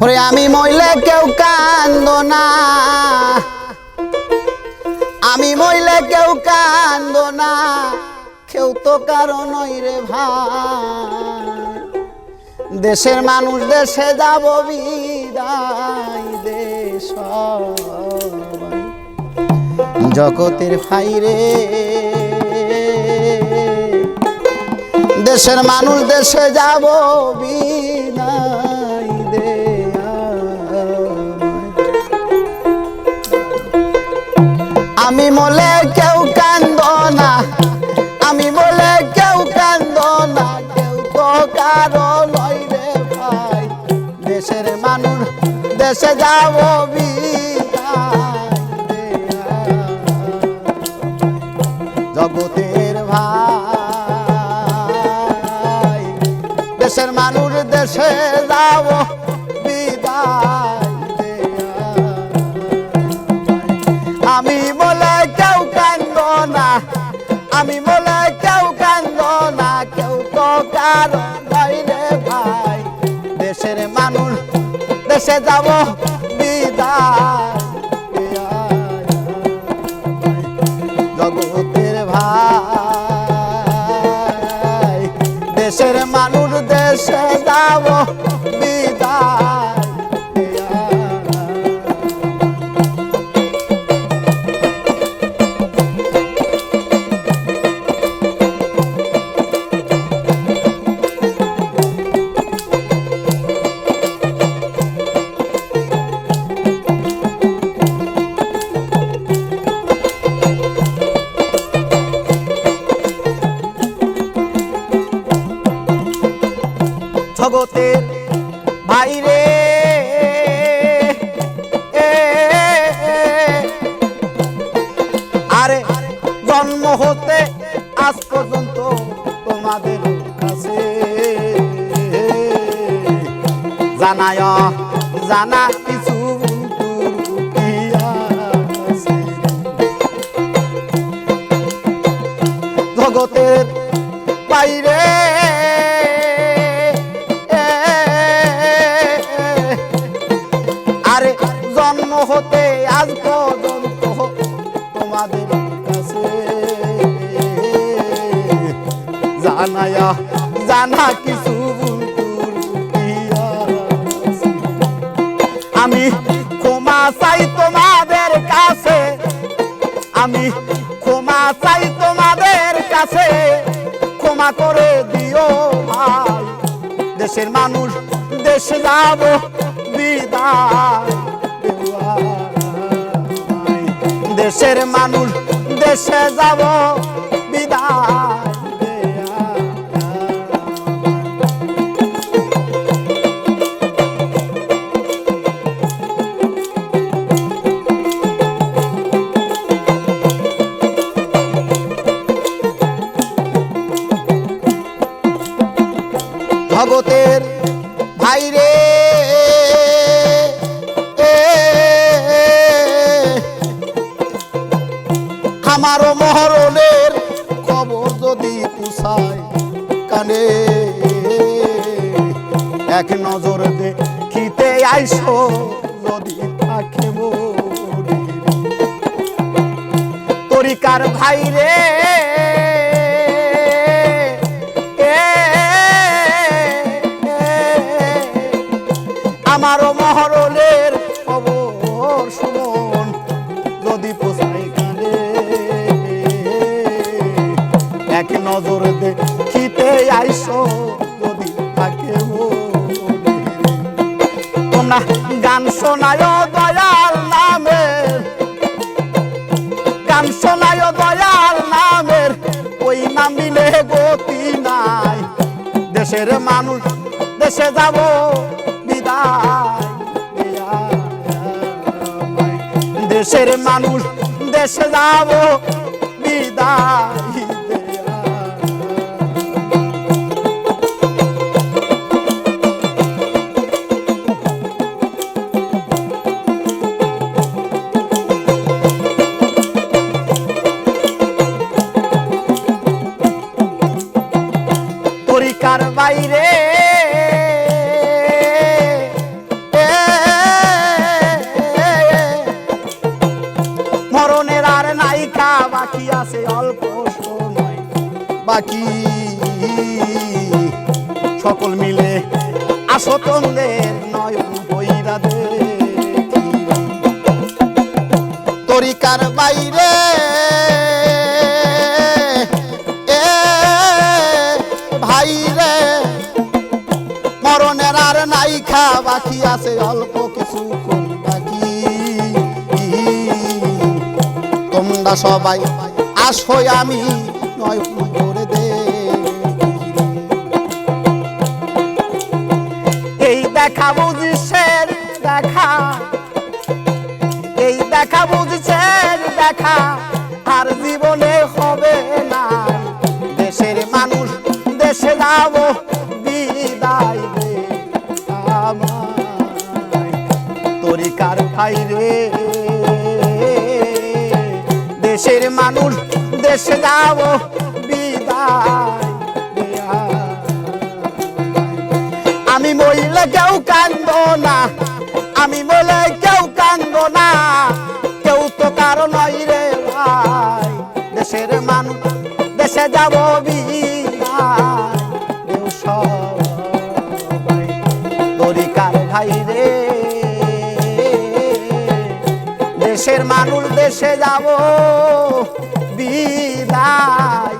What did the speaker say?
ওরে আমি মইলে কেউ কান্দ না। আমি মইলে কেউ কান্দ না। কেউ তো কারণ রে ভাই। দেশের মানুষ দেশে যাব বিদায় দেশ। জগতের ভাইরে দেশের মানুষ দেশে যাব আমি বলে কেউ কান্দ না, আমি বলে কেউ কান্দ না, কেউ তো কারও লই রে ভাই। দেশের মানুষ দেশে যাব, বিদায় দেশের মানুষ দেশে আমায়। আমি বলে কেউ কান্দ না, আমি বলে কেউ কান্দ না, কেউ তো কারও রে ভাই দেশের মানুষ দেশে যাব, বিদায় জগতের ভাই, দেশের মানুষ হতে আজ পর্যন্ত তোমাদের কাছে জানায়, জানা কিছু। জগতের বাইরে আরে জন্ম হতে আজ পর্যন্ত জানা কিছু আমি ক্ষমা চাই তোমাদের কাছে, আমি ক্ষমা চাই তোমাদের কাছে, ক্ষমা করে দিও ভাই। দেশের মানুষ, দেশে যাব, বিদায় দেশের মানুষ, দেশে যাব, বিদায় জগতের ভাইরে। আমারও মহরণের খবর যদি পুষায় কানে, এক নজর দেখিতে আইসো যদি থাকে তরিকার ভাইরে যদি পোষাই কানে এক নজর দেখিতে আইসো, যদি থাকে। তোমরা গান শোনায় দয়াল নামের গান শোনায় দয়াল নামের ওই নাম দিলে গতি নাই। দেশের মানুষ, দেশে যাব। দেশের মানুষ দেশে যাব বিদায়। সকল মিলে আসো তন্দের নয়ন বইরা তরিকার বাইরে ভাই রে, মরণের আর বাকি আছে অল্প কিছু বাকি। তোমরা সবাই আসো আমি নয় করে দে। দেখা বুঝছেন দেখা। এই দেখা বুঝছেন দেখা আর জীবনে হবে না। দেশের মানুষ, দেশে যাব, বিদায় দে আমায়। তরিকার ভাই রে? দেশের মানুষ, দেশে যাব, বিদায় কান্দ না। আমি বলে কেউ কান্দ না। কেউ তো কারও নয় রে ভাই। দেশের মানুষ, দেশে যাব তরিকার ভাই রে। দেশের মানুষ, দেশে যাব বিদায়।